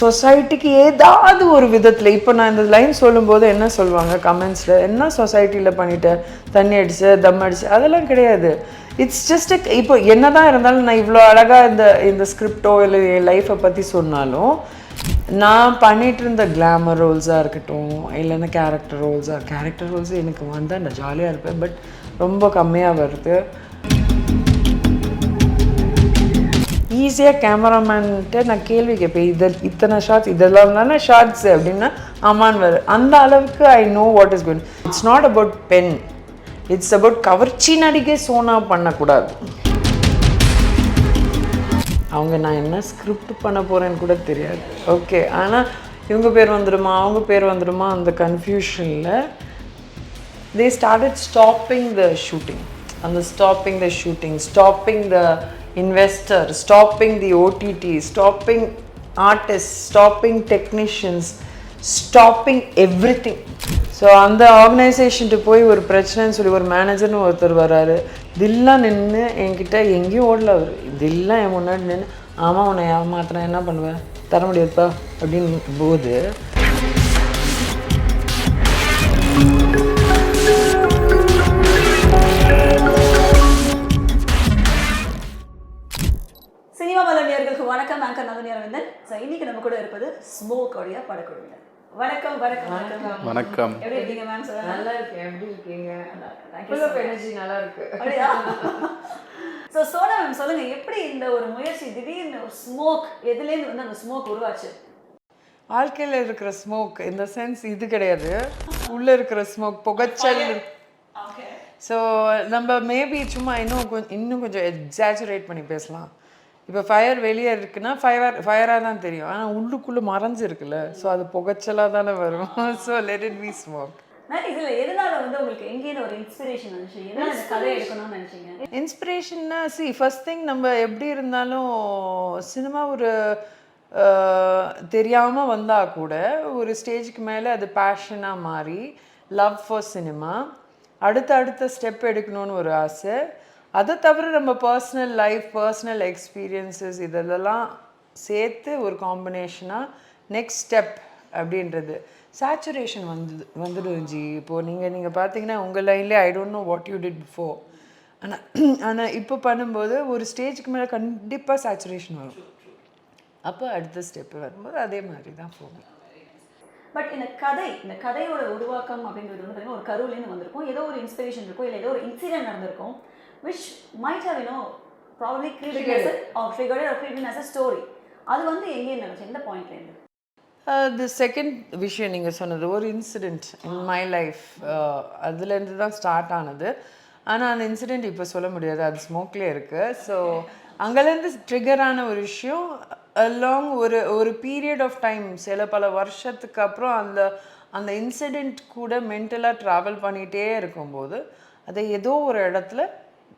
சொசைட்டிக்கு ஏதாவது ஒரு விதத்தில் இப்போ நான் இந்த லைன் சொல்லும்போது என்ன சொல்லுவாங்க கமெண்ட்ஸில் என்ன சொசைட்டியில் பண்ணிட்டேன் தண்ணி அடிச்சு தம் அடிச்சு அதெல்லாம் கிடையாது. இட்ஸ் ஜஸ்ட் இப்போ என்ன தான் இருந்தாலும் நான் இவ்வளோ அழகாக இந்த இந்த ஸ்கிரிப்டோ இல்லை என் லைஃப்பை பற்றி சொன்னாலும் நான் பண்ணிட்டு இருந்த கிளாமர் ரோல்ஸாக இருக்கட்டும் இல்லைன்னா கேரக்டர் ரோல்ஸாக கேரக்டர் ரோல்ஸ் எனக்கு வந்தால் நான் ஜாலியாக இருப்பேன் பட் ரொம்ப கம்மியாக வருது. ஈஸியாக கேமராமேன்ட்டு நான் கேள்வி கேட்பேன் இதில் இத்தனை ஷார்ட்ஸ் இதெல்லாம் தானே ஷார்ட்ஸ் அப்படின்னா ஆமான்னு வரும் அந்த அளவுக்கு I know what is good it's not about pen it's about கவர்ச்சி நடிகை சோனா பண்ணக்கூடாது. அவங்க நான் என்ன ஸ்கிரிப்ட் பண்ண போகிறேன்னு கூட தெரியாது. ஓகே ஆனால் இவங்க பேர் வந்துடுமா அவங்க பேர் வந்துடுமா அந்த கன்ஃபியூஷனில் they started stopping the shooting அந்த stopping the shooting stopping the investor stopping the ott stopping artists stopping technicians stopping everything. So அந்த ஆர்கனைசேஷன்ட்டு போய் ஒரு பிரச்சனைன்னு சொல்லி ஒரு மேனேஜர்னு ஒருத்தர் வராரு. தில்லாம் நின்று என்கிட்ட எங்கேயும் ஓடல அவர். தில்லாம் என் முன்னாடி நின்று ஆமாம் உன்னை ஏமாத்தினா என்ன பண்ணுவேன் தர முடியாதுப்பா. அப்படின்னு போது அரவிந்தன் ஸோ இன்னைக்கு நம்ம கூட இருப்பது ஸ்மோக் உடைய படக்குழுவினர். வணக்கம் வணக்கம் வணக்கம். வணக்கம். எப்படி இருக்கீங்க மேம் சொல்லுங்க. நல்லா இருக்கேன். எப்படி இருக்கீங்க? Full of. எனர்ஜி நல்லா இருக்கு. அப்படியா? ஸோ சோனா மேம் சொல்லுங்க எப்படி இந்த ஒரு முயற்சி திடீர்னு ஒரு ஸ்மோக் எதுலேருந்து வந்து அந்த ஸ்மோக் உருவாச்சு? வாழ்க்கையில் இருக்கிற ஸ்மோக் இந்த சென்ஸ் இது கிடையாது. உள்ள இருக்கிற ஸ்மோக் புகைச்சல். ஓகே ஸோ நம்ம மேபி சும்மா இன்னும் கொஞ்சம் இன்னும் கொஞ்சம் எக்ஸாச்சுரேட் பண்ணி பேசலாம். இப்போ ஃபயர் வெளியே இருக்குன்னா ஃபயர் ஃபயராக தான் தெரியும். ஆனால் உள்ளுக்குள்ளே மறைஞ்சு இருக்குல்ல. ஸோ அது புகைச்சலாக தானே வரும். So let it be smoke இதுல எதனால வந்து உங்களுக்கு எங்கேயிருந்து ஒரு இன்ஸ்பிரேஷன் கதை எடுக்கணும்னு நினைச்சீங்க? இன்ஸ்பிரேஷன்னா சி ஃபர்ஸ்ட் திங் நம்ம எப்படி இருந்தாலும் சினிமா ஒரு தெரியாமல் வந்தால் கூட ஒரு ஸ்டேஜுக்கு மேலே அது பேஷனாக மாறி லவ் ஃபார் சினிமா அடுத்த அடுத்த ஸ்டெப் எடுக்கணும்னு ஒரு ஆசை. அதை தவிர நம்ம பர்சனல் லைஃப் பர்சனல் எக்ஸ்பீரியன்சஸ் இதெல்லாம் சேர்த்து ஒரு காம்பினேஷனாக நெக்ஸ்ட் ஸ்டெப் அப்படின்றது. சேச்சுரேஷன் வந்து வந்துடும் ஜி இப்போது நீங்கள் நீங்கள் பார்த்தீங்கன்னா உங்கள் லைன்லேயே I don't know what you did before ஆனால் ஆனால் இப்போ பண்ணும்போது ஒரு ஸ்டேஜுக்கு மேலே கண்டிப்பாக சேச்சுரேஷன் வரும். அப்போ அடுத்த ஸ்டெப்பு வரும்போது அதே மாதிரி தான் போகும். பட் இந்த கதை இந்த கதையோட உருவாக்கம் அப்படிங்கிறது வந்து பார்த்தீங்கன்னா ஒரு கருவிலேருந்து வந்திருக்கும். ஏதோ ஒரு இன்ஸ்பிரேஷன் இருக்கும் இல்லை ஏதோ ஒரு இன்சிடென்ட் நடந்திருக்கும். Which might have you know probably created or figured or created as a story அது வந்து எங்கே நினைச்சு எந்த பாயிண்ட்லேருந்து தி செகண்ட் விஷயம் நீங்கள் சொன்னது ஒரு இன்சிடெண்ட் இன் மை லைஃப் அதுலேருந்து தான் ஸ்டார்ட் ஆனது. ஆனால் அந்த இன்சிடெண்ட் இப்போ சொல்ல முடியாது. அது ஸ்மோக்லேயே இருக்குது ஸோ அங்கேருந்து ட்ரிகர் ஆன ஒரு விஷயம் அலாங் ஒரு ஒரு பீரியட் ஆஃப் டைம் சில பல வருஷத்துக்கு அப்புறம் அந்த அந்த இன்சிடெண்ட் கூட மென்டலாக ட்ராவல் பண்ணிகிட்டே இருக்கும்போது அது ஏதோ ஒரு இடத்துல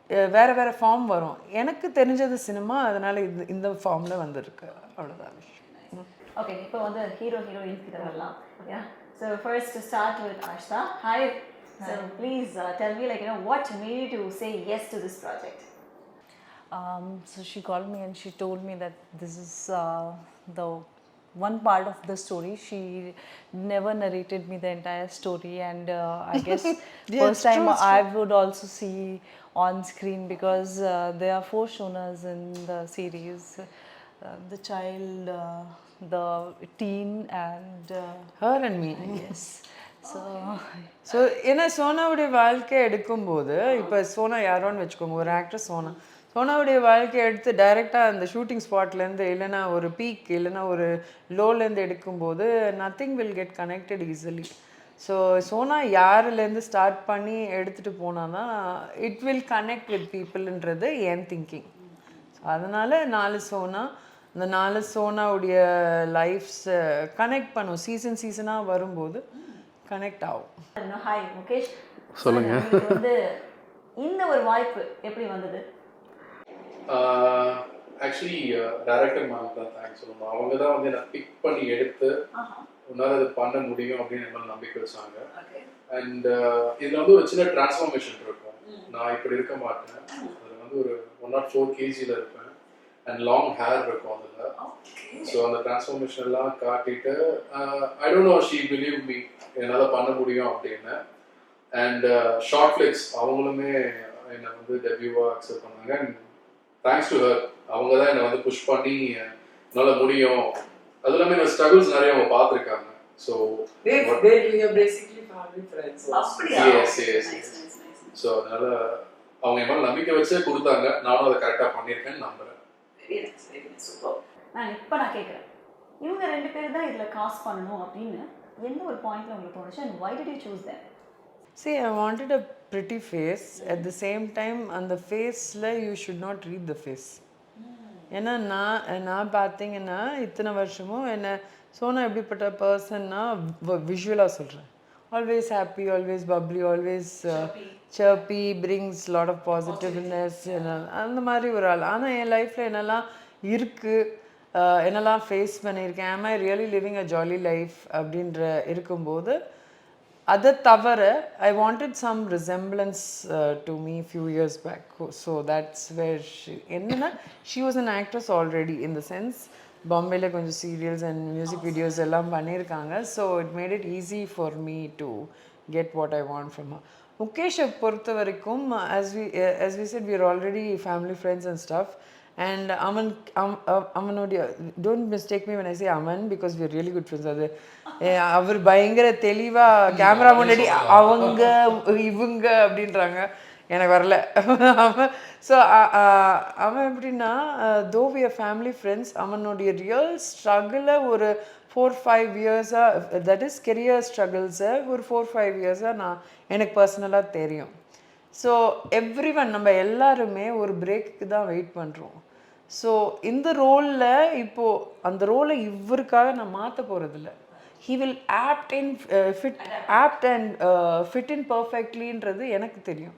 வேற வேற ஃபார்ம் வரும். எனக்கு தெரிஞ்சது சினிமா அதனால இது இந்த ஃபார்மில் வந்திருக்கு. அவ்வளோதான் விஷயம் ஓகே இப்போ வந்து ஹீரோ ஹீரோயின் கிட்ட வரலாம். Yeah so first to start with Aastha hi so please tell me like you know what made to say yes to this project Um, so she called me and she told me that this is uh, the one part of the story. She never narrated me the entire story, and uh, I guess first time I would also see on screen because uh, there are four shonas in the series: uh, the child, uh, the teen, and uh, her and me yes. So so ஏன்னா சோனாவுடைய வாழ்க்கை எடுக்கும்போது இப்போ சோனா யாரோன்னு வச்சுக்கோங்க ஒரு actor Sona சோனாவுடைய வாழ்க்கையை எடுத்து டைரெக்டாக அந்த ஷூட்டிங் ஸ்பாட்லேருந்து இல்லைன்னா ஒரு பீக் இல்லைன்னா ஒரு லோலேருந்து எடுக்கும்போது nothing will get connected easily so Sona யாருலேருந்து start பண்ணி எடுத்துகிட்டு போனால் தான் இட் வில் கனெக்ட் வித் பீப்புள்ன்றது என் திங்கிங் ஸோ அதனால் நாலு சோனா அந்த நாலு சோனாவுடைய லைஃப்ஸ் கனெக்ட் பண்ணும். சீசன் சீசனாக வரும்போது கனெக்ட் ஆகும். ஹாய் முகேஷ் சொல்லுங்க. உங்களுக்கு வந்து இந்த ஒரு வாய்ப்பு எப்படி வந்தது? ஆக்சுவலி டைரக்டர் மேம் தான் தேங்க்ஸ் சொல்லணும். அவங்க தான் வந்து என்ன பிக் பண்ணி எடுத்து உன்னால் அது பண்ண முடியும் அப்படின்னு என் மேல நம்பிக்கை வச்சாங்க. அண்ட் இதில் வந்து ஒரு சின்ன டிரான்ஸ்ஃபார்மேஷன் இருக்கும். நான் இப்படி இருக்க மாட்டேன். அதில் வந்து ஒரு ஒன் நாட் ஃபோர் கேஜியில் இருப்பேன். அண்ட் லாங் ஹேர் இருக்கும் அதில். ஸோ அந்த டிரான்ஸ்ஃபர்மேஷன் எல்லாம் காட்டிட்டு I don't know she believe me என்னால் பண்ண முடியும் அப்படின்னு. அண்ட் ஷார்ட் ஃபிளிக்ஸ் அவங்களுமே என்னை வந்து டெபியூவாக அக்செப்ட் பண்ணாங்க. அண்ட் தேங்க்ஸ் டு ஹர் அவங்க தான் என்னை வந்து புஷ் பண்ணி என்னால் முடியும். அது இல்லாமல் என்னோட ஸ்ட்ரகிள்ஸ் நிறைய அவங்க பார்த்துருக்காங்க. ஸோ. ஸோ அதனால அவங்க என் மேலே நம்பிக்கை வச்சே கொடுத்தாங்க. நானும் அதை கரெக்டாக பண்ணியிருக்கேன்னு நம்புறேன். நான் இப்போ நான் கேட்குறேன் இவங்க ரெண்டு பேர் தான் இதில் காசு பண்ணணும் அப்படின்னு எந்த ஒரு பாயிண்ட்ல உங்களுக்கு தோணுச்சு? And why did you choose them See, I wanted a pretty face at the same time அந்த ஃபேஸில் you should not read the face ஏன்னா நான் நான் பார்த்தீங்கன்னா இத்தனை வருஷமும் என்னை சோனா எப்படிப்பட்ட பர்சன்னா விஷுவலாக சொல்கிறேன் always happy always bubbly always chirpy brings lot of positiveness அந்த மாதிரி ஒரு ஆள். ஆனால் என் லைஃப்பில் என்னெல்லாம் இருக்குது uh, என்னெல்லாம் ஃபேஸ் பண்ணியிருக்கேன் am I really living a jolly life அப்படின்ற இருக்கும்போது அதை தவிர I wanted some resemblance to me few years back so that's where she என்னன்னா she was an actress already in the sense பாம்பேல கொஞ்சம் சீரியல்ஸ் அண்ட் மியூசிக் வீடியோஸ் எல்லாம் பண்ணியிருக்காங்க. So it made it easy for me to get what I want from முகேஷை பொறுத்த வரைக்கும் as we as we said we are already family friends and and Aman அம்- அவனுடைய don't mistake me when I say Aman because we really good friends அது அவர் பயங்கர தெளிவாக camera முன்னாடி அவங்க இவங்க அப்படின்றாங்க. எனக்கு வரல. அவன் ஸோ அவன் எப்படின்னா தோ வி ஃபேமிலி ஃப்ரெண்ட்ஸ் அவனுடைய ரியல் ஸ்ட்ரகிளை ஒரு ஃபோர் ஃபைவ் இயர்ஸாக தட் இஸ் கெரியர் ஸ்ட்ரகிள்ஸை ஒரு ஃபோர் ஃபைவ் இயர்ஸாக நான் எனக்கு பர்சனலாக தெரியும். ஸோ எவ்ரி ஒன் நம்ம எல்லாருமே ஒரு பிரேக்கு தான் வெயிட் பண்ணுறோம் ஸோ இந்த ரோலில் இப்போது அந்த ரோலை இவருக்காக நான் மாற்ற போகிறதில்ல he will opt in fit opt and fit in பர்ஃபெக்ட்லின்றது எனக்கு தெரியும்.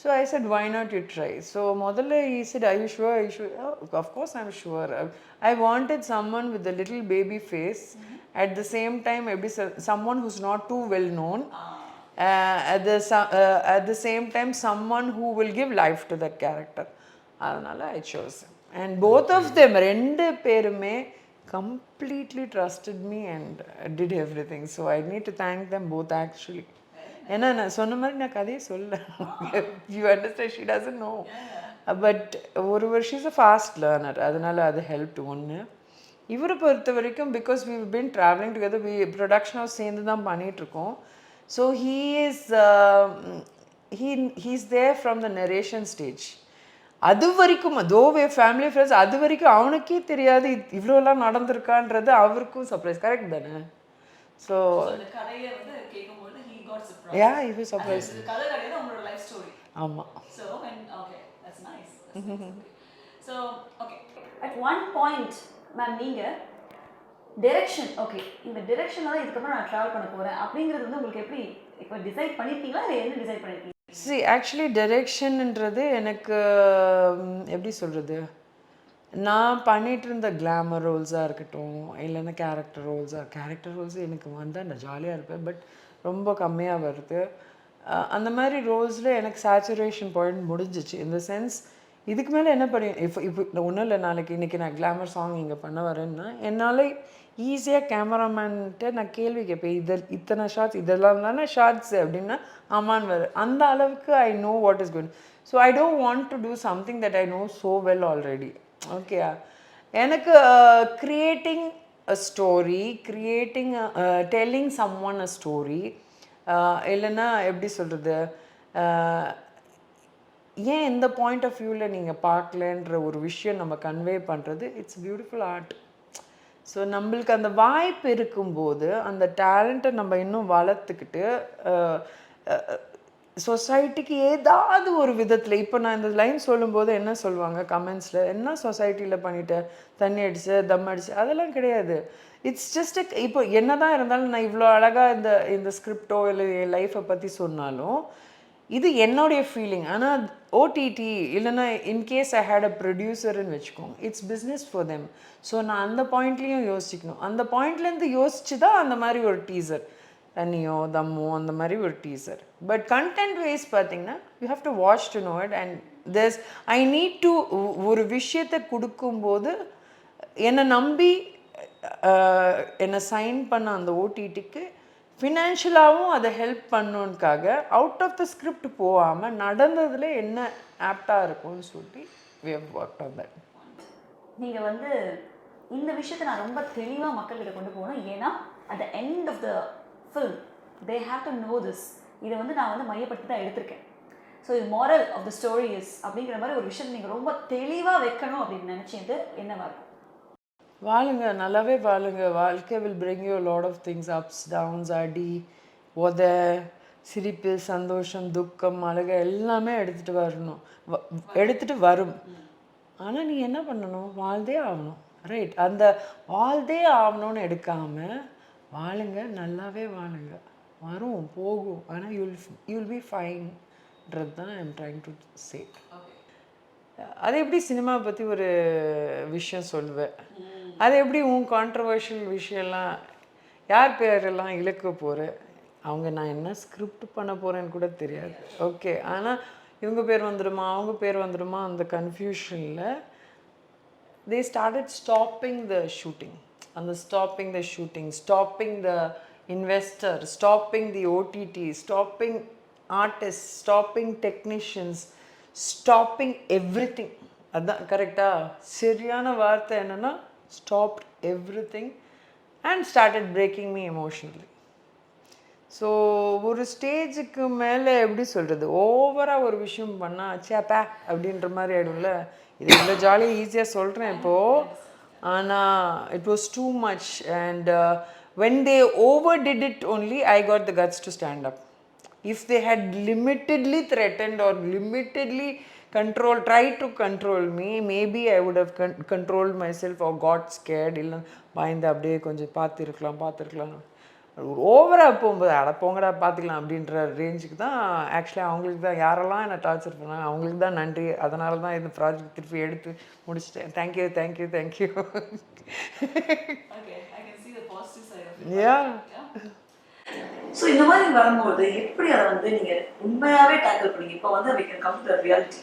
So I said why not you try so முதல்ல he said I you sure I sure of course I am sure I wanted someone with little baby face at the same time எப்படி someone who's not too well known at the sa- uh, at the same time someone who will give life to that character. அதனால I chose and both of them ரெண்டு பேருமே completely trusted me and did everything so I need to thank them both actually ஏன்னா நான் சொன்ன மாதிரி நான் கதையை சொல்ல you understand she doesn't know but ஒரு வருஷம் இஸ் அ ஃபாஸ்ட் லேர்னர் அதனால அது ஹெல்ப் ஒன்று இவரை பொறுத்த வரைக்கும் because we been travelling together we production house சேர்ந்து தான் பண்ணிகிட்ருக்கோம் so he is he he's there from the narration stage அது வரைக்கும் தோ வே ஃபேமிலி ஃப்ரெண்ட்ஸ் அது வரைக்கும் அவனுக்கே தெரியாது இவ்வளோலாம் நடந்திருக்கான்றது அவருக்கும் சர்ப்ரைஸ் கரெக்ட் தானே? ஸோ யா இது சர்ப்ரைஸ் ஆமாம். So okay. At one point, ma'am நீங்க டிரெக்ஷன் ஓகே இந்த டிரெக்ஷன்ல தான் இதுக்கப்புறம் நான் ட்ராவல் பண்ண போறேன். அப்படிங்கிறது வந்து உங்களுக்கு எப்படி இப்போ டிசைட் பண்ணிருக்கீங்களா? இல்லை என்ன டிசைட் பண்ணிருக்கீங்க? சி ஆக்சுவலி டைரெக்ஷன்ன்றது எனக்கு எப்படி சொல்கிறது நான் பண்ணிட்டு இருந்த கிளாமர் ரோல்ஸாக இருக்கட்டும் இல்லைன்னா கேரக்டர் ரோல்ஸாக கேரக்டர் ரோல்ஸ் எனக்கு வந்தால் நான் ஜாலியாக இருப்பேன் பட் ரொம்ப கம்மியாக வருது. அந்த மாதிரி ரோல்ஸில் எனக்கு சேச்சுரேஷன் பாயிண்ட் முடிஞ்சிச்சு. இந்த சென்ஸ் இதுக்கு மேலே என்ன பண்ணி இப்போ இப்போ ஒன்றும் இல்லை நாளைக்கு இன்றைக்கி நான் கிளாமர் சாங் இங்கே பண்ண வரேன்னா என்னால் ஈஸியாக கேமராமேன்ட்ட நான் கேள்வி கேட்பேன் இதில் இத்தனை ஷார்ட்ஸ் இதெல்லாம் தானே ஷார்ட்ஸ் அப்படின்னா ஆமான்னு வரும் அந்த அளவுக்கு I know what is good so I don't want to do something that I know so well already okay எனக்கு creating a story creating telling someone a story இல்லைன்னா எப்படி சொல்கிறது uh, ஏன் இந்த பாயிண்ட் ஆஃப் வியூவில் நீங்கள் பார்க்கலன்ற ஒரு விஷயம் நம்ம கன்வே பண்ணுறது இட்ஸ் பியூட்டிஃபுல் ஆர்ட் ஸோ நம்மளுக்கு அந்த வாய்ப்பு இருக்கும்போது அந்த டேலண்ட்டை நம்ம இன்னும் வளர்த்துக்கிட்டு சொசைட்டிக்கு ஏதாவது ஒரு விதத்தில் இப்போ நான் இந்த லைன் சொல்லும்போது என்ன சொல்லுவாங்க? கமெண்ட்ஸில் என்ன சொசைட்டியில் பண்ணிட்ட? தண்ணி அடிச்சு தம் அடிச்சு. அதெல்லாம் கிடையாது. இட்ஸ் ஜஸ்ட் இப்போ என்ன தான் இருந்தாலும் நான் இவ்வளோ அழகாக இந்த இந்த ஸ்கிரிப்டோ இல்லை என் லைஃப்பை பற்றி சொன்னாலும் இது என்னுடைய ஃபீலிங் ஆனால் ஓடிடி இல்லைன்னா இன்கேஸ் ஐ ஹேட் அ ப்ரொடியூசர்னு வச்சுக்கோங்க it's business for them so நான் அந்த பாயிண்ட்லேயும் யோசிக்கணும். அந்த பாயிண்ட்லேருந்து யோசிச்சு தான் அந்த மாதிரி ஒரு டீசர் தண்ணியோ தம்மோ அந்த மாதிரி ஒரு டீசர் பட் கண்டென்ட் வைஸ் பார்த்தீங்கன்னா you have to watch to know it and this I need to ஒரு விஷயத்தை கொடுக்கும்போது என்னை நம்பி என்னை சைன் பண்ண அந்த ஓடிடிக்கு ஃபினான்ஷியலாகவும் அதை ஹெல்ப் பண்ணுன்றக்காக அவுட் ஆஃப் த ஸ்கிரிப்ட் போகாமல் நடந்ததில் என்ன ஆப்டாக இருக்கும்னு சொல்லி we have worked on that. வந்து இந்த விஷயத்தை நான் ரொம்ப தெளிவாக மக்கள்கிட்ட கொண்டு போகணும். ஏன்னா at the end of the film they have to know this இதை வந்து நான் வந்து மையப்படுத்தி தான் எடுத்திருக்கேன். ஸோ இது moral of the story is அப்படிங்கிற மாதிரி ஒரு விஷயம் நீங்கள் ரொம்ப தெளிவாக வைக்கணும் அப்படின்னு நினச்சது என்னவாக இருக்கும்? வாழுங்க நல்லாவே வாழுங்க. வாழ்க்கை will you a lot of things ups downs அடி உத சிரிப்பு சந்தோஷம் துக்கம் அழுகை எல்லாமே எடுத்துகிட்டு வரணும். எடுத்துகிட்டு வரும். ஆனால் நீ என்ன பண்ணணும்? வாழ்ந்தே ஆகணும். ரைட் அந்த வாழ்ந்தே ஆகணும்னு எடுக்காம வாழுங்க நல்லாவே வாழுங்க. வரும் போகும். ஆனால் யூல் யூல் பி ஃபைன்றது தான் ஐம் ட்ரைங் டு சே அது எப்படி சினிமா பற்றி ஒரு விஷயம் சொல்லுவேன். அது எப்படி உன் கான்ட்ரவர்ஷியல் விஷயம்லாம் யார் பேரெல்லாம் இழக்க போகிற அவங்க நான் என்ன ஸ்கிரிப்ட் பண்ண போகிறேன்னு கூட தெரியாது ஓகே ஆனால் இவங்க பேர் வந்துடுமா அவங்க பேர் வந்துடுமா அந்த கன்ஃபியூஷனில் they started stopping the shooting அந்த stopping the shooting stopping the investor stopping the OTT stopping artist stopping technicians stopping everything அதுதான் கரெக்டாக சரியான வார்த்தை என்னென்னா stopped everything and started breaking me emotionally. So ஒரு ஸ்டேஜுக்கு மேலே எப்படி சொல்கிறது ஓவராக ஒரு விஷயம் பண்ணால் சேப்பா அப்படின்ற மாதிரி ஆகிடும்ல இது இவ்வளோ ஜாலியாக ஈஸியாக சொல்கிறேன் இப்போது ஆனால் it was too much and when they over did it only I got the guts to stand up if they had limitedly threatened or limitedly control tried to control me. Maybe i would have con- controlled myself or got scared. இல்லை பயந்து அப்படியே கொஞ்சம் பார்த்துருக்கலாம் பார்த்துருக்கலாம். ஓவராக போகும்போது அட போங்கடா பார்த்துக்கலாம் அப்படின்ற ரேஞ்சுக்கு தான் ஆக்சுவலி அவங்களுக்கு தான் யாரெல்லாம் என்னை டார்ச்சர் பண்ணாங்க அவங்களுக்கு தான் நன்றி. அதனால தான் இந்த ப்ராஜெக்ட் திருப்பி எடுத்து முடிச்சிட்டேன். Thank you thank you thank you yeah so இந்த மாதிரி வரும்போது எப்படி அதை வந்து நீங்கள் உண்மையாகவே டேக்கிள் பண்ணீங்க? இப்போ வந்து come to the reality.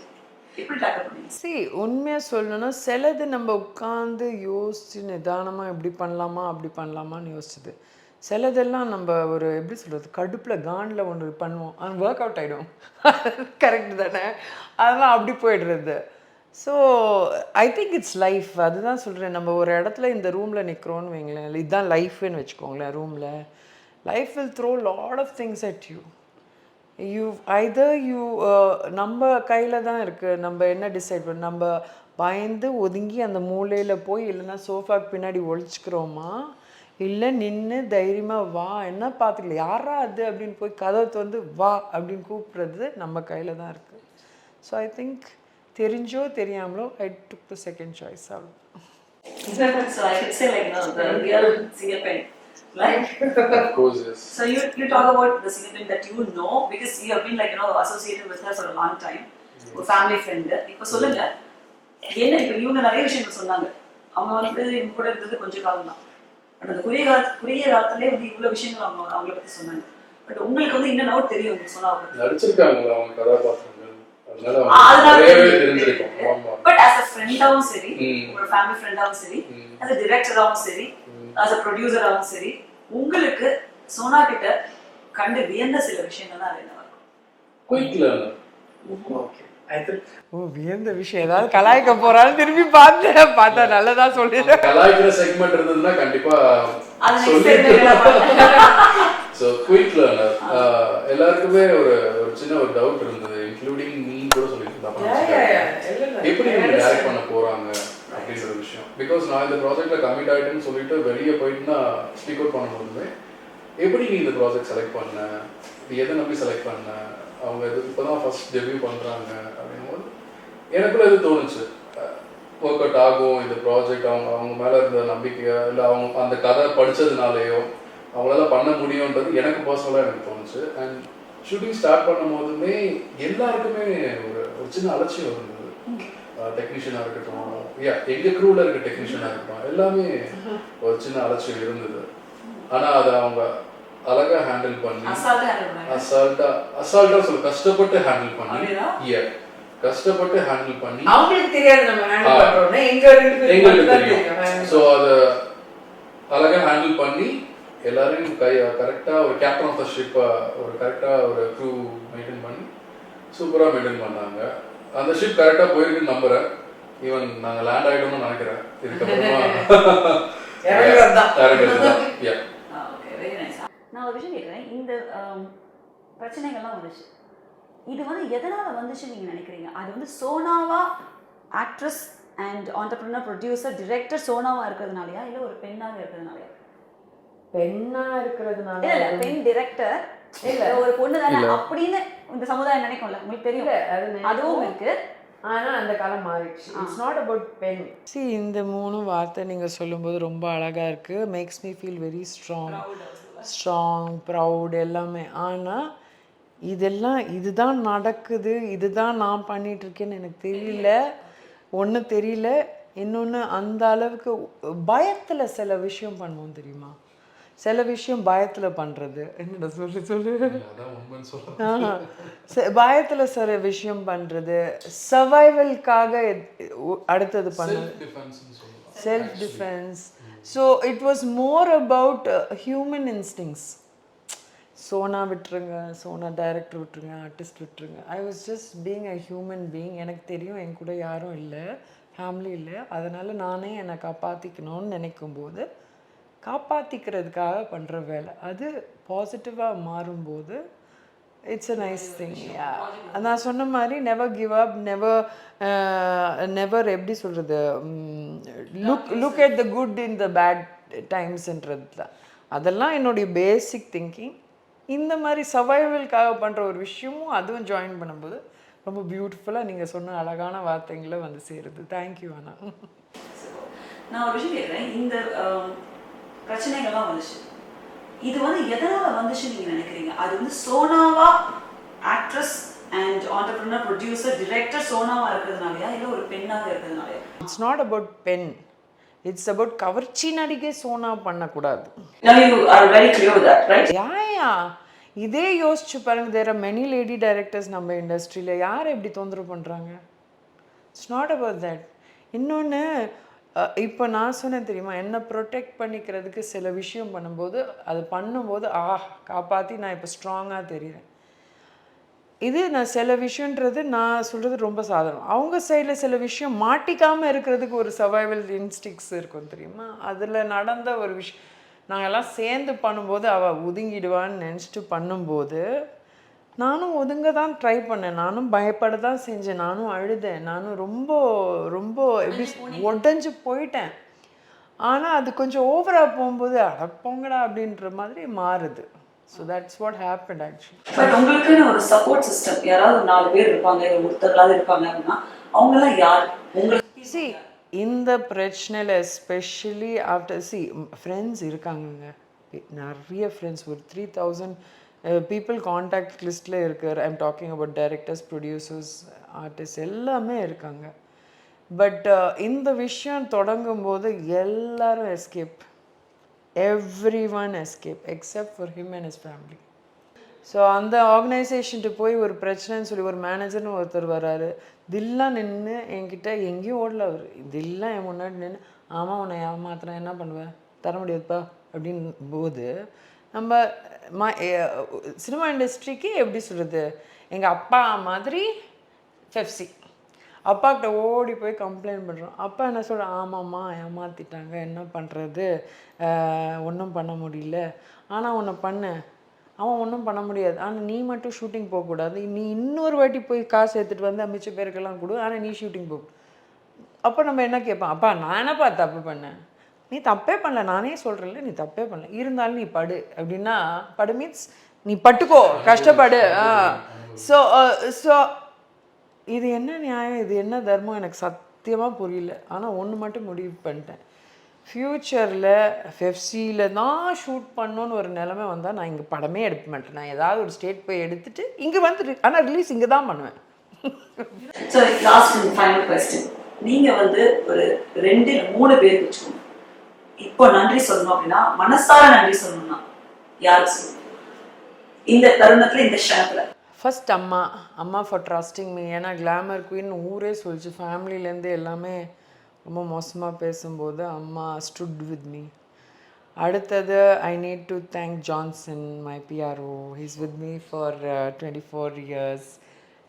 எப்படி டேக்கிள் சி உண்மையாக சொல்லணும்னா சிலது நம்ம உட்காந்து யோசித்து நிதானமாக இப்படி பண்ணலாமா அப்படி பண்ணலாமான்னு யோசிச்சுது. சிலதெல்லாம் நம்ம ஒரு எப்படி சொல்கிறது கடுப்பில் காண்டில் ஒன்று பண்ணுவோம். அது ஒர்க் அவுட் ஆகிடும் கரெக்டு தானே? அதெல்லாம் அப்படி போயிடுறது. So I think it's life அதுதான் சொல்கிறேன் நம்ம ஒரு இடத்துல இந்த ரூமில் நிற்கிறோன்னு வைங்களேன். இதுதான் லைஃப்னு வச்சுக்கோங்களேன் ரூமில் life will throw lot of things at you you either you நம்ம கையில் தான் இருக்குது நம்ம என்ன டிசைட் பண்ண நம்ம பயந்து ஒதுங்கி அந்த மூலையில் போய் இல்லைன்னா சோஃபாக்கு பின்னாடி ஒழிச்சிக்கிறோமா இல்லை நின்று தைரியமாக வா என்ன பார்த்துக்கல யாரா அது அப்படின்னு போய் கதவை வந்து வா அப்படின்னு கூப்பிட்றது நம்ம கையில் தான் இருக்குது ஸோ ஐ திங்க் தெரிஞ்சோ தெரியாமலோ I took the second choice அவ்வளோ so I could say like no, the real singer Like of course yes. So you you talk about the pen that you know because you have been like you know associated with her for a long time. ஒரு family friend இப்போ சொல்லுங்க. என்ன இப்போ இவங்க நிறைய விஷயங்கள் சொன்னாங்க. அவங்க வந்து இவங்க கூட இருந்தது கொஞ்சம் காலம் தான். பட் அந்த குறுகிய கால குறுகிய காலத்திலே வந்து இவ்வளோ விஷயங்கள் அவங்க அவங்கள பற்றி சொன்னாங்க. பட் உங்களுக்கு வந்து இன்னும் நோட் தெரியும் உங்களுக்கு சொன்னா அவங்க நடிச்சிருக்காங்களா அவங்க கதாபாத்திரங்கள்? பட் ஆஸ் அ ஃப்ரெண்டாவும் சரி. உங்களோட ஃபேமிலி ஃப்ரெண்டாவும் சரி. ஆஸ் அ டிரெக்டராகவும் சரி ஆஸ் அ ப்ரொடியூசராகவும் சரி உங்களுக்கு சோனா கிட்ட கண்டு வியந்த சில விஷயங்கள் தான் என்ன இருக்கும் think ஓ வியந்த விஷயம். ஏதாவது கலாய்க்க போகிறான்னு திரும்பி பார்த்தேன். பார்த்தா நல்லதா சொல்லிடுறேன் கலாய்க்கிற செக்மெண்ட் இருந்ததுன்னா கண்டிப்பா அது ஸோ குயிக் லேர்னர் எல்லாருக்குமே ஒரு ஒரு சின்ன ஒரு டவுட் இருந்தது இன்க்ளூடிங் நீ கூட சொல்லிட்டு எப்படி நீங்க டேரக்ட் பண்ண போறாங்க? அப்படின்ற ஒரு விஷயம். பிகாஸ் நான் இந்த ப்ராஜெக்ட்ல கமிட் ஆயிட்டேன்னு சொல்லிட்டு வெளியே போயிட்டு நான் ஸ்பீக் அவுட் பண்ணும்போதுமே எப்படி நீ இந்த ப்ராஜெக்ட் செலக்ட் பண்ண? நீ எதை நம்பி செலக்ட் பண்ண? அவங்க இது இப்போதான் ஃபர்ஸ்ட் டெபியூ பண்றாங்க அப்படிங்கும்போது எனக்குள்ள இது தோணுச்சு? ஒர்க் அவுட் ஆகும் இந்த ப்ராஜெக்ட் அவங்க அவங்க மேல இருந்த நம்பிக்கையோ இல்லை அவங்க அந்த கதை படிச்சதுனாலயோ அவங்களால பண்ண முடியுன்றது எனக்கு பர்சனலாக எனக்கு தோணுச்சு. அண்ட் ஷூட்டிங் ஸ்டார்ட் பண்ணும் போதுமே எல்லாருக்குமே ஒரு ஒரு சின்ன அலட்சியம் இருந்தது. டெக்னீஷியனாக இருக்கட்டும் யா எங்கள் க்ரூவில் இருக்க டெக்னீஷியனாக இருக்கட்டும் எல்லாமே ஒரு சின்ன அலட்சியம் இருந்தது. ஆனால் அதை அவங்க அழகா ஹேண்டில் பண்ணி அசால்ட்டா. அசால்ட்டா சொல்ல கஷ்டப்பட்டு ஹேண்டில் பண்ணி? யா கஷ்டப்பட்டு ஹேண்டில் பண்ணி அவங்களுக்கு தெரியாது நம்ம ஹேண்டில். பண்றோம்னா. எங்களுக்கு தெரியும். ஸோ அதை அழகா ஹேண்டில் பண்ணி எல்லாரையும் கை கரெக்டாக ஒரு கேப்டன் ஆஃப் த ஷிப்பை ஒரு கரெக்டாக ஒரு க்ரூ மெயின்டைன் பண்ணி சூப்பராக மெயின்டைன் பண்ணாங்க. அந்த ஷிப் கரெக்டாக போயிருக்குன்னு நம்புறேன். ஈவன் நாங்கள் லேண்ட் ஆகிட்டோம்னு நினைக்கிறேன். இதுக்கப்புறமா நான் ஒரு விஷயம் கேட்குறேன் இந்த ஆம், பிரச்சனைகள்லாம் வந்துச்சு. இது வந்து எதனால வந்துச்சுன்னு நீங்க நினைக்கிறீங்க? அது வந்து சோனாவா actress and entrepreneur producer director சோனாவா இருக்கிறதுனாலயா? இல்ல ஒரு பெண்ணாக இருக்கிறதுனாலயா? பெண்ணா இருக்கிறதுனால இல்ல இல்ல பெண் டிரெக்டர் இல்ல. ஒரு பொண்ணு தானே. அப்படின்னு இந்த சமுதாயம் நினைக்கும்ல. உங்களுக்கு நினைக்கும். அதுவும் இருக்கு. ஆனா அந்த காலம் மாறிடுச்சு. இட்ஸ் நாட் அபவுட் பென் சி இந்த மூணு வார்த்தை நீங்க சொல்லும்போது ரொம்ப அழகா இருக்கு. Makes me feel very strong strong proud எல்லாமே. ஆனா இதெல்லாம் இதுதான் நடக்குது. இதுதான் நான் பண்ணிட்டு இருக்கேன்னு எனக்கு தெரியல. ஒன்று தெரியல. இன்னொன்று அந்த அளவுக்கு பயத்துல சில விஷயம் பண்ணுவோம் தெரியுமா? சில விஷயம் பயத்துல பண்றது. என்னடா சொல்லு சொல்லு. பயத்தில் சில விஷயம் பண்ணுறது சர்வைவல்காக அடுத்தது சொல்லலாம். Self defence so it was more about human instincts Sona விட்டுருங்க சோனா டைரக்டர் விட்டுருங்க ஆர்டிஸ்ட் விட்டுருங்க. I was just being a human being எனக்கு தெரியும் என் கூட யாரும் இல்லை ஃபேமிலி இல்லை. அதனால் நானே என்னை காப்பாற்றிக்கணும்னு நினைக்கும் போது காப்பாற்றிக்கிறதுக்காக பண்ணுற வேலை. அது பாசிட்டிவாக மாறும்போது இட்ஸ் அ நைஸ் திங் நான் சொன்ன மாதிரி never give up never never எப்படி சொல்கிறது look look at the good in the bad டைம்ஸ்ன்றது தான் அதெல்லாம் என்னுடைய பேசிக் திங்கிங் இந்த மாதிரி சர்வைவல்காக பண்ணுற ஒரு விஷயமும் அதுவும் ஜாயின் பண்ணும்போது ரொம்ப பியூட்டிஃபுல்லாக நீங்கள் சொன்ன அழகான வார்த்தைங்களை வந்து சேருது. தேங்க்யூ அண்ணா. நான் ஒரு விஷயம் கேட்குறேன் இந்த ஆம், பிரச்சனைகள்லாம் வந்துச்சு. இது வந்து எதனால வந்துச்சுன்னு நீங்க நினைக்கிறீங்க? அது வந்து சோனாவா actress and entrepreneur producer director சோனாவா இருக்கிறதுனாலயா? இல்ல ஒரு பெண்ணாக இருக்கிறதுனாலயா? It's not about pen it's about கவர்ச்சி நடிகை சோனா பண்ணக்கூடாது? யாயா இதே யோசிச்சு பாருங்க. There are many lady directors நம்ம இண்டஸ்ட்ரியில் யார் எப்படி தொந்தரவு பண்ணுறாங்க இட்ஸ் நாட் அபவுட் தட் இன்னொன்று இப்போ நான் சொன்னேன் தெரியுமா? என்னை ப்ரொடெக்ட் பண்ணிக்கிறதுக்கு சில விஷயம் பண்ணும்போது அது பண்ணும்போது ஆ காப்பாற்றி நான் இப்போ ஸ்ட்ராங்காக தெரியுறேன். இது நான் சில விஷயன்றது நான் சொல்கிறது ரொம்ப சாதாரணம். அவங்க சைடில் சில விஷயம் மாட்டிக்காமல் இருக்கிறதுக்கு ஒரு சர்வைவல் இன்ஸ்டிக்ஸ் இருக்கும் தெரியுமா? அதில் நடந்த ஒரு விஷயம். நாங்கள்லாம் சேர்ந்து பண்ணும்போது அவள் ஒதுங்கிடுவான்னு நினச்சிட்டு பண்ணும்போது நானும் ஒதுங்க தான் ட்ரை பண்ணேன். நானும் பயப்பட தான் செஞ்சேன். நானும் அழுதேன். நானும் ரொம்ப ரொம்ப எப்படி உடஞ்சி போயிட்டேன். ஆனால் அது கொஞ்சம் ஓவராக போகும்போது அட போங்கடா அப்படின்ற மாதிரி மாறுது. So that's what happen actually but உங்களுக்குன்னு ஒரு சப்போர்ட் சிஸ்டம் யாராவது நாலு பேர் இருப்பாங்க ஒருத்தர்களாவது இருப்பாங்க அப்படின்னா யார்? உங்களுக்கு சி இந்த பிரச்சனையில் எஸ்பெஷலி ஆஃப்டர் சி ஃப்ரெண்ட்ஸ் இருக்காங்கங்க. நிறைய ஃப்ரெண்ட்ஸ் ஒரு த்ரீ தௌசண்ட் பீப்புள் காண்டாக்ட் லிஸ்ட்டில் இருக்கிற I'm talking about directors producers artist எல்லாமே இருக்காங்க. பட் uh, இந்த விஷயம் தொடங்கும் போது எல்லாரும் escape everyone escape except for him and his family so அந்த ஆர்கனைசேஷன்ட்டு போய் ஒரு பிரச்சனைன்னு சொல்லி ஒரு மேனேஜர்னு ஒருத்தர் வராரு. தில்லாம் நின்று என்கிட்ட எங்கேயும் ஓடல அவர். தில்லாம் என் முன்னாடி நின்று ஆமாம் உன்னை ஏமாத்துறேன். என்ன பண்ணுவேன் தர முடியாதுப்பா. அப்படின்னு போது நம்ம ம சினிமா இண்டஸ்ட்ரிக்கு எப்படி சொல்கிறது எங்கள் அப்பா மாதிரி ஃபெஃப்சி அப்பாக்கிட்ட ஓடி போய் கம்ப்ளைண்ட் பண்ணுறோம் அப்பா என்ன சொல்கிறேன் ஆமாம்மா ஏமாற்றிட்டாங்க என்ன பண்ணுறது ஒன்றும் பண்ண முடியல. ஆனால் ஒன்று பண்ணேன் அவன் ஒன்றும் பண்ண முடியாது. ஆனால் நீ மட்டும் ஷூட்டிங் போகக்கூடாது நீ இன்னொரு வாட்டி போய் காசு எடுத்துகிட்டு வந்து மிச்ச பேருக்கெல்லாம் கொடு. ஆனால் நீ ஷூட்டிங் போக அப்போ நம்ம என்ன கேட்போம்? அப்பா நான் என்னப்பா தப்பு பண்ணேன்? நீ தப்பே பண்ணல நானே சொல்கிறேன்ல நீ தப்பே பண்ணல. இருந்தாலும் நீ படு அப்படின்னா படு மீன்ஸ் நீ பட்டுக்கோ கஷ்டப்படு. ஆ. ஸோ ஸோ இது என்ன நியாயம் இது என்ன தர்மம் எனக்கு சத்தியமாக புரியல. ஆனால் ஒன்று மட்டும் முடிவு பண்ணிட்டேன். ஃப்யூச்சரில் ஃபெஃப்சியில் தான் ஷூட் பண்ணணுன்னு ஒரு நிலைமை வந்தால் நான் இங்கே படமே எடுக்க மாட்டேன். நான் ஏதாவது ஒரு ஸ்டேட் போய் எடுத்துட்டு இங்கே வந்து ஆனால் ரிலீஸ் இங்கே தான் பண்ணுவேன். ஸோ லாஸ்ட் ஃபைனல் கொஸ்டின் நீங்கள் வந்து ஒரு ரெண்டு மூணு பேருக்கு வச்சுக்கோங்க. இப்போ நன்றி சொல்லணும் அப்படின்னா மனசார நன்றி சொல்லணும்னா யாருக்கு சொல்லணும்? இந்த தருணத்துல இந்த க்ஷணத்துல. ஃபர்ஸ்ட் அம்மா அம்மா ஃபார் ட்ரஸ்டிங் மீ ஏன்னா கிளாமர் குயின் ஊரே சொல்லிச்சு. ஃபேமிலிலேருந்து எல்லாமே ரொம்ப மோசமாக பேசும்போது அம்மா ஸ்டுட் வித் மீ அடுத்தது I need to thank Johnson my PRO he's with me for twenty four years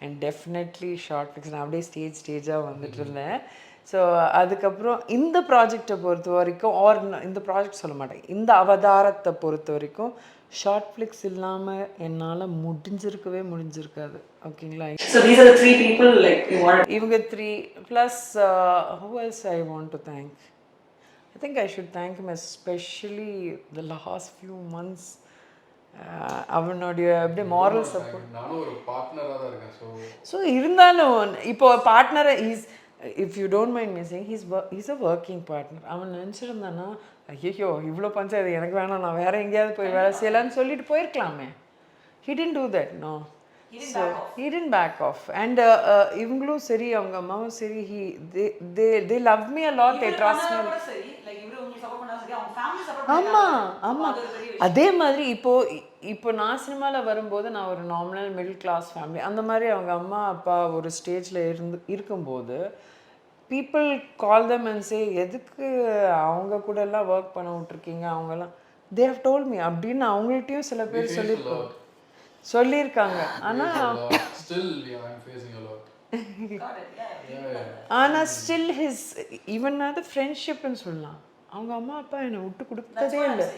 and definitely short fix நான் அப்படியே ஸ்டேஜ் ஸ்டேஜாக வந்துட்டு இருந்தேன். ஸோ அதுக்கப்புறம் இந்த ப்ராஜெக்டை பொறுத்த வரைக்கும் ஆர் இந்த ப்ராஜெக்ட் சொல்ல மாட்டேன். இந்த அவதாரத்தை பொறுத்த வரைக்கும் ஷார்ட் ஃப்ளிக்ஸ் இல்லாமல் என்னால் முடிஞ்சிருக்கவே முடிஞ்சிருக்காது. ஓகேங்களா? So these are the three people like you wanted. இவங்க three plus who else I want to thank I think I should thank him especially the last few months அவனுடைய அப்படியே மாரல் சப்போர்ட் ஸோ இருந்தாலும் இப்போ partner is if you don't mind missing he's is a working partner அவன் நினச்சிருந்தானா ஐயோ இவ்வளோ பஞ்சாயத்து எனக்கு வேணாம் நான் வேற எங்கேயாவது போய் வேலை செய்யலாம்னு சொல்லிட்டு போயிருக்கலாமே. He tend to that no so he tend back off and இவங்களும் சரி அவங்க அம்மாவும் சரி he they they love me a lot they trust me ஆமாம் ஆமாம் அதே மாதிரி இப்போ இப்போ நான் சினிமாவில் வரும்போது நான் ஒரு நார்மல் மிடில் கிளாஸ் ஃபேமிலி அந்த மாதிரி அவங்க அம்மா அப்பா ஒரு ஸ்டேஜில் இருந்து இருக்கும்போது people call them and say எதுக்கு அவங்க கூட எல்லாம் ஒர்க் பண்ண விட்ருக்கீங்க அவங்கெல்லாம் தே ஹவ் டோல் மீ அப்படின்னு அவங்கள்ட்டையும் சில பேர் சொல்லியிருக்கோம் சொல்லியிருக்காங்க. ஆனால் ஆனால் ஸ்டில் ஹிஸ் ஈவன் அது ஃப்ரெண்ட்ஷிப்னு சொல்லலாம். அவங்க அம்மா அப்பா என்னை விட்டு கொடுத்ததே இல்லை.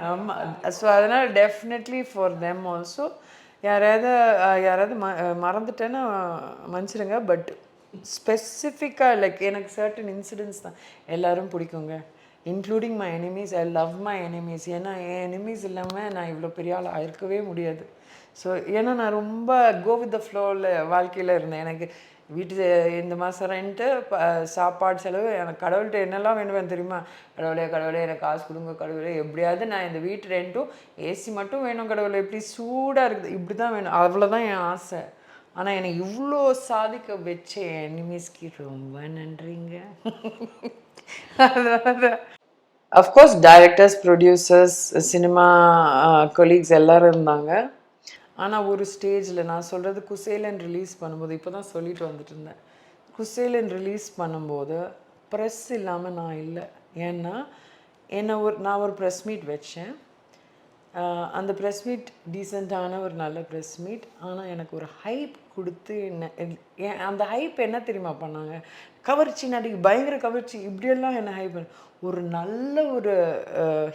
Uh, ஸோ அதனால் டெஃபினெட்லி ஃபார் தெம் ஆல்சோ யாராவது அஹ், யாராவது ம அஹ், மறந்துட்டேன்னா மன்னிச்சிடுங்க. பட் ஸ்பெசிஃபிக்காக லைக் எனக்கு சர்டன் இன்சிடென்ட்ஸ் தான் எல்லாரும் பிடிக்குங்க. Including my enemies I love my enemies ஏன்னா என் எனிமீஸ் இல்லாமல் நான் இவ்வளோ பெரிய ஆள் ஆயிருக்கவே முடியாது. ஸோ ஏன்னா நான் ரொம்ப கோ வித் த ஃப்ளோவில் வாழ்க்கையில் இருந்தேன். எனக்கு வீட்டு இந்த மாதம் ரெண்ட்டு சாப்பாடு செலவு எனக்கு கடவுள்கிட்ட என்னெல்லாம் வேணுவேன் தெரியுமா? கடவுளே கடவுளே எனக்கு காசு கொடுங்க கடவுளே. எப்படியாவது நான் இந்த வீட்டு ரெண்ட்டும் ஏசி மட்டும் வேணும் கடவுளே. எப்படி சூடாக இருக்குது. இப்படி தான் வேணும். அவ்வளோதான் என் ஆசை. ஆனால் என்னை இவ்வளோ சாதிக்க வச்ச எனிமீஸ்க்கு ரொம்ப நன்றிங்க. அதான் of course directors producers cinema colleagues எல்லோரும் இருந்தாங்க. ஆனால் ஒரு ஸ்டேஜில் நான் சொல்கிறது குசேலன் ரிலீஸ் பண்ணும்போது இப்போ தான் சொல்லிட்டு வந்துட்டு இருந்தேன் குசேலன் ரிலீஸ் பண்ணும்போது ப்ரெஸ் இல்லாமல் நான் இல்லை. ஏன்னா என்னை ஒரு நான் ஒரு ப்ரெஸ் மீட் வச்சேன். அந்த ப்ரெஸ் மீட் டீசெண்டான ஒரு நல்ல ப்ரெஸ் மீட் ஆனால் எனக்கு ஒரு ஹைப் கொடுத்து என்ன என்- அந்த ஹைப் என்ன தெரியுமா பண்ணாங்க? கவர்ச்சி நடிகை பயங்கர கவர்ச்சி இப்படியெல்லாம் என்ன ஹைப் ஒரு நல்ல ஒரு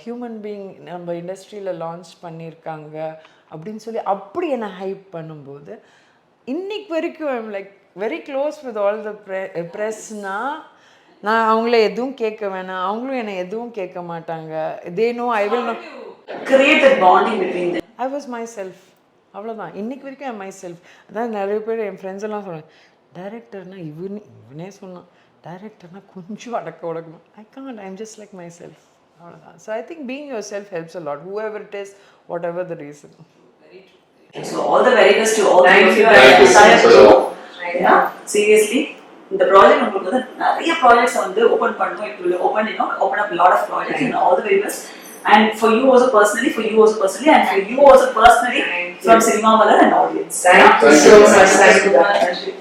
ஹியூமன் பீயிங் நம்ம இண்டஸ்ட்ரியில் லான்ச் பண்ணியிருக்காங்க அப்படின்னு சொல்லி அப்படி என்னை ஹைப் பண்ணும்போது இன்னைக்கு வரைக்கும் I'm like very close with all the ப்ரெ ப்ரெஸ்னால் நான் அவங்கள எதுவும் கேட்க வேணாம் அவங்களும் என்னை எதுவும் கேட்க மாட்டாங்க. They know I will no bonding between them. I was myself அவ்வளோதான் இன்னைக்கு வரைக்கும் ஐ மை செல்ஃப் அதான் நிறைய பேர் என் ஃப்ரெண்ட்ஸ் எல்லாம் சொல்லுவேன் டைரக்டர்னா இவனே இவனே சொன்னான். டைரக்டர்னா கொஞ்சம் அடக்க உடக்கணும் I can't I'm just like myself அவ்வளோதான் so I think being yourself helps a lot whoever it is whatever the reason So all the very best to all Thank of you, you. thank you. So Entire much. crew. Yeah, seriously. இந்த project உங்களுக்கு வந்து நிறைய projects வந்து open it will open up lot of projects all the very best And for you also personally, for you also personally, and for you also personally, from Cinema Mother and audience. Thank you so much. Thank you.